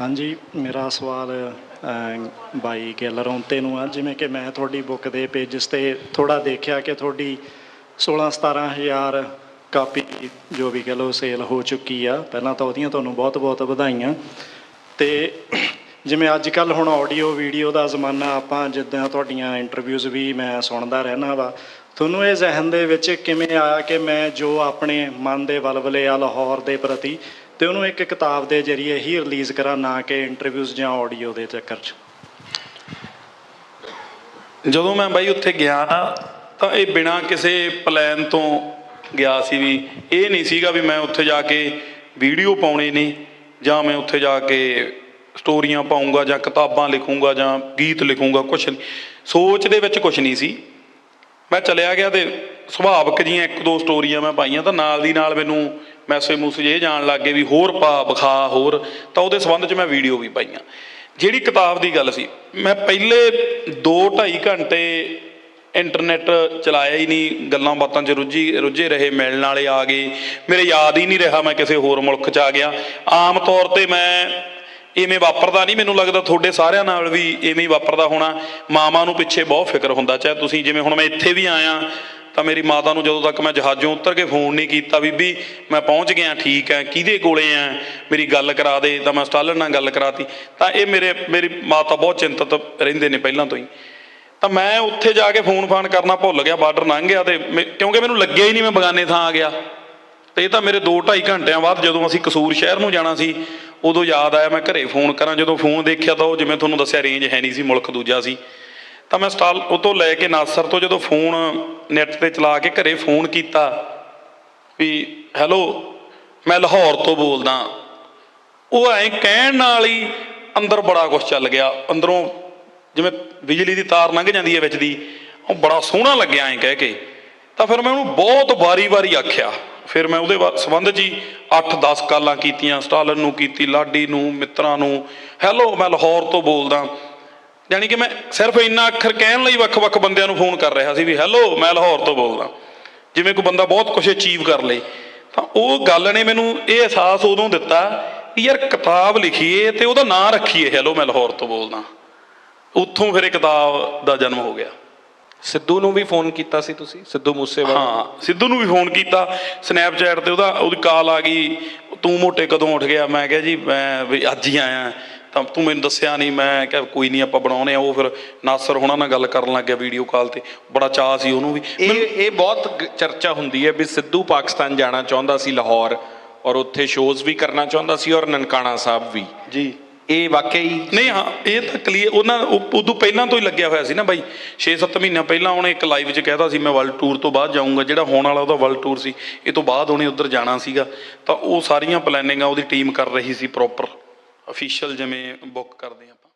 ਹਾਂਜੀ, ਮੇਰਾ ਸਵਾਲ ਬਾਈ ਗਿੱਲ ਰੌਂਤੇ ਨੂੰ ਆ। ਜਿਵੇਂ ਕਿ ਮੈਂ ਤੁਹਾਡੀ ਬੁੱਕ ਦੇ ਪੇਜਸ ਤੇ ਥੋੜਾ ਦੇਖਿਆ ਕਿ ਤੁਹਾਡੀ 16 17000 ਕਾਪੀ ਜੋ ਵੀ ਕਹ ਲਓ ਸੇਲ ਹੋ ਚੁੱਕੀ ਆ। ਪਹਿਲਾਂ ਤਾਂ ਉਹਦੀਆਂ ਤੁਹਾਨੂੰ ਬਹੁਤ-ਬਹੁਤ ਵਧਾਈਆਂ। ਤੇ ਜਿਵੇਂ ਅੱਜ ਕੱਲ ਹੁਣ ਆਡੀਓ ਵੀਡੀਓ ਦਾ ਜ਼ਮਾਨਾ, ਆਪਾਂ ਜਿੱਦਾਂ ਤੁਹਾਡੀਆਂ ਇੰਟਰਵਿਊਜ਼ ਵੀ ਮੈਂ ਸੁਣਦਾ ਰਹਿਣਾ ਵਾ। ਤੁਹਾਨੂੰ ਇਹ ਜ਼ਿਹਨ ਦੇ ਵਿੱਚ ਕਿਵੇਂ ਆਇਆ ਕਿ ਮੈਂ ਜੋ ਆਪਣੇ ਮਨ ਦੇ ਵਲਵਲੇ ਆ ਲਾਹੌਰ ਦੇ ਪ੍ਰਤੀ ਤੇ ਉਹਨੂੰ ਇੱਕ ਕਿਤਾਬ ਦੇ ਜ਼ਰੀਏ ਹੀ ਰਿਲੀਜ਼ ਕਰਾਂ, ਨਾ ਕਿ ਇੰਟਰਵਿਊਜ਼ ਜਾਂ ਆਡੀਓ ਦੇ ਚੱਕਰ 'ਚ। ਜਦੋਂ ਮੈਂ ਬਾਈ ਉੱਥੇ ਗਿਆ ਨਾ, ਤਾਂ ਇਹ ਬਿਨਾ ਕਿਸੇ ਪਲਾਨ ਤੋਂ ਗਿਆ ਸੀ ਵੀ ਇਹ ਨਹੀਂ ਸੀਗਾ ਵੀ ਮੈਂ ਉੱਥੇ ਜਾ ਕੇ ਵੀਡੀਓ ਪਾਉਣੇ ਨੇ ਜਾਂ ਮੈਂ ਉੱਥੇ ਜਾ ਕੇ ਸਟੋਰੀਆਂ ਪਾਉਂਗਾ ਜਾਂ ਕਿਤਾਬਾਂ ਲਿਖੂੰਗਾ ਜਾਂ ਗੀਤ ਲਿਖੂੰਗਾ, ਕੁਛ ਨਹੀਂ। ਸੋਚ ਦੇ ਵਿੱਚ ਕੁਛ ਨਹੀਂ ਸੀ। ਮੈਂ ਚਲਿਆ ਗਿਆ ਤੇ ਸੁਭਾਵਿਕ ਜੀਆਂ ਇੱਕ ਦੋ ਸਟੋਰੀਆਂ ਮੈਂ ਪਾਈਆਂ ਤਾਂ ਨਾਲ ਦੀ ਨਾਲ ਮੈਨੂੰ ਮੈਸੇਜ ਮੂਸੇਜ ਇਹ ਜਾਣ ਲੱਗ ਗਏ ਵੀ ਹੋਰ ਪਾ ਵਿਖਾ ਹੋਰ। ਤਾਂ ਉਹਦੇ ਸੰਬੰਧ 'ਚ ਮੈਂ ਵੀਡੀਓ ਵੀ ਪਾਈਆਂ। ਜਿਹੜੀ ਕਿਤਾਬ ਦੀ ਗੱਲ ਸੀ, ਮੈਂ ਪਹਿਲੇ 2.5 ਘੰਟੇ ਇੰਟਰਨੈਟ ਚਲਾਇਆ ਹੀ ਨਹੀਂ, ਗੱਲਾਂ ਬਾਤਾਂ 'ਚ ਰੁੱਝੀ, ਰੁੱਝੇ ਰਹੇ, ਮਿਲਣ ਵਾਲੇ ਆ ਗਏ। ਮੇਰੇ ਯਾਦ ਹੀ ਨਹੀਂ ਰਿਹਾ ਮੈਂ ਕਿਸੇ ਹੋਰ ਮੁਲਕ 'ਚ ਆ ਗਿਆ। ਆਮ ਤੌਰ ਤੇ ਮੈਂ ਇਵੇਂ ਵਾਪਰਦਾ ਨਹੀਂ, ਮੈਨੂੰ ਲੱਗਦਾ ਤੁਹਾਡੇ ਸਾਰਿਆਂ ਨਾਲ ਵੀ ਇਵੇਂ ਹੀ ਵਾਪਰਦਾ ਹੋਣਾ। ਮਾਵਾਂ ਨੂੰ ਪਿੱਛੇ ਬਹੁਤ ਫਿਕਰ ਹੁੰਦਾ, ਚਾਹੇ ਤੁਸੀਂ ਜਿਵੇਂ ਹੁਣ ਮੈਂ ਇੱਥੇ ਵੀ ਆਇਆ ਤਾਂ ਮੇਰੀ ਮਾਤਾ ਨੂੰ ਜਦੋਂ ਤੱਕ ਮੈਂ ਜਹਾਜ਼ੋਂ ਉਤਰ ਕੇ ਫੋਨ ਨਹੀਂ ਕੀਤਾ ਬੀਬੀ, ਮੈਂ ਪਹੁੰਚ ਗਿਆ, ਠੀਕ ਹੈ, ਕਿਹਦੇ ਕੋਲੇ ਆ? ਮੇਰੀ ਗੱਲ ਕਰਾ ਦੇ, ਤਾਂ ਮੈਂ ਸਟਾਲਰ ਨਾਲ ਗੱਲ ਕਰਾਤੀ। ਤਾਂ ਇਹ ਮੇਰੇ, ਮੇਰੀ ਮਾਤਾ ਬਹੁਤ ਚਿੰਤਤ ਰਹਿੰਦੇ ਨੇ ਪਹਿਲਾਂ ਤੋਂ ਹੀ। ਤਾਂ ਮੈਂ ਉੱਥੇ ਜਾ ਕੇ ਫੋਨ ਫਾਨ ਕਰਨਾ ਭੁੱਲ ਗਿਆ, ਬਾਰਡਰ ਲੰਘ ਗਿਆ ਤੇ ਮੈਂ- ਕਿਉਂਕਿ ਮੈਨੂੰ ਲੱਗਿਆ ਹੀ ਨਹੀਂ ਮੈਂ ਬਗਾਨੇ ਥਾਂ ਆ ਗਿਆ। ਤੇ ਇਹ ਤਾਂ ਮੇਰੇ 2.5 ਘੰਟਿਆਂ ਬਾਅਦ ਜਦੋਂ ਅਸੀਂ ਕਸੂਰ ਸ਼ਹਿਰ ਨੂੰ ਜਾਣਾ ਸੀ, ਉਦੋਂ ਯਾਦ ਆਇਆ ਮੈਂ ਘਰੇ ਫੋਨ ਕਰਾਂ। ਜਦੋਂ ਫੋਨ ਦੇਖਿਆ ਤਾਂ ਉਹ ਜਿਵੇਂ ਤੁਹਾਨੂੰ ਦੱਸਿਆ ਰੇਂਜ ਹੈ ਨਹੀਂ ਸੀ, ਮੁਲਕ ਦੂਜਾ ਸੀ। ਤਾਂ ਮੈਂ ਸਟਾਲ ਉਹ ਤੋਂ ਲੈ ਕੇ ਨਾਸਰ ਤੋਂ ਜਦੋਂ ਫੋਨ ਨੈਟ ਤੇ ਚਲਾ ਕੇ ਘਰੇ ਫੋਨ ਕੀਤਾ ਵੀ, ਹੈਲੋ, ਮੈਂ ਲਾਹੌਰ ਤੋਂ ਬੋਲਦਾ। ਉਹ ਐਂ ਕਹਿਣ ਨਾਲ ਹੀ ਅੰਦਰ ਬੜਾ ਕੁਝ ਚੱਲ ਗਿਆ। ਅੰਦਰੋਂ ਜਿਵੇਂ ਬਿਜਲੀ ਦੀ ਤਾਰ ਲੰਘ ਜਾਂਦੀ ਹੈ ਵਿੱਚ ਦੀ, ਉਹ ਬੜਾ ਸੋਹਣਾ ਲੱਗਿਆ ਐਂ ਕਹਿ ਕੇ। ਤਾਂ ਫਿਰ ਮੈਂ ਉਹਨੂੰ ਬਹੁਤ ਵਾਰੀ-ਵਾਰੀ ਆਖਿਆ। ਫਿਰ ਮੈਂ ਉਹਦੇ ਬਾ- ਸੰਬੰਧ 'ਚ ਹੀ 8-10 ਕਾਲਾਂ ਕੀਤੀਆਂ ਸਟਾਲਨ ਨੂੰ ਕੀਤੀ, ਲਾਡੀ ਨੂੰ, ਮਿੱਤਰਾਂ ਨੂੰ, ਹੈਲੋ, ਮੈਂ ਲਾਹੌਰ ਤੋਂ ਬੋਲਦਾ। ਯਾਨੀ ਕਿ ਮੈਂ ਸਿਰਫ ਇੰਨਾ ਅੱਖਰ ਕਹਿਣ ਲਈ ਵੱਖ-ਵੱਖ ਬੰਦਿਆਂ ਨੂੰ ਫੋਨ ਕਰ ਰਿਹਾ ਸੀ ਵੀ ਹੈਲੋ ਮੈਂ ਲਾਹੌਰ ਤੋਂ ਬੋਲਦਾ। ਜਿਵੇਂ ਕੋਈ ਬੰਦਾ ਬਹੁਤ ਕੁਝ ਅਚੀਵ ਕਰ ਲੇ। ਤਾਂ ਉਹ ਗੱਲ ਨੇ ਮੈਨੂੰ ਇਹ ਅਹਿਸਾਸ ਉਦੋਂ ਦਿੱਤਾ ਵੀ ਯਾਰ ਕਿਤਾਬ ਲਿਖੀਏ ਤੇ ਉਹਦਾ ਨਾਂ ਰੱਖੀਏ ਹੈਲੋ ਮੈਂ ਲਾਹੌਰ ਤੋਂ ਬੋਲਦਾ। ਉੱਥੋਂ ਫਿਰ ਇਹ ਕਿਤਾਬ ਦਾ ਜਨਮ ਹੋ ਗਿਆ। ਸਿੱਧੂ ਨੂੰ ਵੀ ਫੋਨ ਕੀਤਾ ਸੀ ਤੁਸੀਂ? ਸਿੱਧੂ ਮੂਸੇਵਾਲਾ? ਹਾਂ ਸਿੱਧੂ ਨੂੰ ਵੀ ਫੋਨ ਕੀਤਾ। ਸਨੈਪਚੈਟ ਤੇ ਉਹਦਾ ਉਹਦੀ ਕਾਲ ਆ ਗਈ ਤੂੰ ਮੋਟੇ ਕਦੋਂ ਉੱਠ ਗਿਆ? ਮੈਂ ਕਿਹਾ ਜੀ ਮੈਂ ਵੀ ਅੱਜ ਹੀ ਆਇਆ। ਤਾਂ ਤੂੰ ਮੈਨੂੰ ਦੱਸਿਆ ਨਹੀਂ ਮੈਂ ਕਿਹਾ ਕੋਈ ਨਹੀਂ ਆਪਾਂ ਬਣਾਉਨੇ ਆ ਉਹ ਫਿਰ ਨਾਸਰ ਹੋਣਾ ਨਾਲ ਗੱਲ ਕਰਨ ਲੱਗ ਗਿਆ ਵੀਡੀਓ ਕਾਲ ਤੇ। ਬੜਾ ਚਾਹ ਸੀ ਉਹਨੂੰ ਵੀ। ਇਹ ਇਹ ਬਹੁਤ ਚਰਚਾ ਹੁੰਦੀ ਹੈ ਵੀ ਸਿੱਧੂ ਪਾਕਿਸਤਾਨ ਜਾਣਾ ਚਾਹੁੰਦਾ ਸੀ ਲਾਹੌਰ ਔਰ ਉੱਥੇ ਸ਼ੋਜ਼ ਵੀ ਕਰਨਾ ਚਾਹੁੰਦਾ ਸੀ ਔਰ ਨਨਕਾਣਾ ਸਾਹਿਬ ਵੀ। ਜੀ। ਇਹ ਵਾਕਈ ਨਹੀਂ ਹਾਂ ਇਹ ਤਾਂ ਕਲੀਅਰ ਉਹਨਾਂ ਉਹ- ਉਦੋਂ ਪਹਿਲਾਂ ਤੋਂ ਹੀ ਲੱਗਿਆ ਹੋਇਆ ਸੀ ਨਾ ਬਾਈ। 6-7 ਮਹੀਨਿਆਂ ਪਹਿਲਾਂ ਉਹਨੇ ਇੱਕ ਲਾਈਵ 'ਚ ਕਹਿਤਾ ਸੀ ਮੈਂ ਵਰਲਡ ਟੂਰ ਤੋਂ ਬਾਅਦ ਜਾਊਂਗਾ ਜਿਹੜਾ ਹੋਣ ਵਾਲਾ ਉਹਦਾ ਵਰਲਡ ਟੂਰ ਸੀ। ਇਹ ਤੋਂ ਬਾਅਦ ਉਹਨੇ ਉੱਧਰ ਜਾਣਾ ਸੀਗਾ। ਤਾਂ ਉਹ ਸਾਰੀਆਂ ਪਲੈਨਿੰਗਾਂ ਉਹਦੀ ਟੀਮ ਕਰ ਰਹੀ ਸੀ ਪ੍ਰੋਪਰ ਅਫੀਸ਼ੀਅਲ ਜਿਵੇਂ ਬੁੱਕ ਕਰਦੇ ਆਪਾਂ।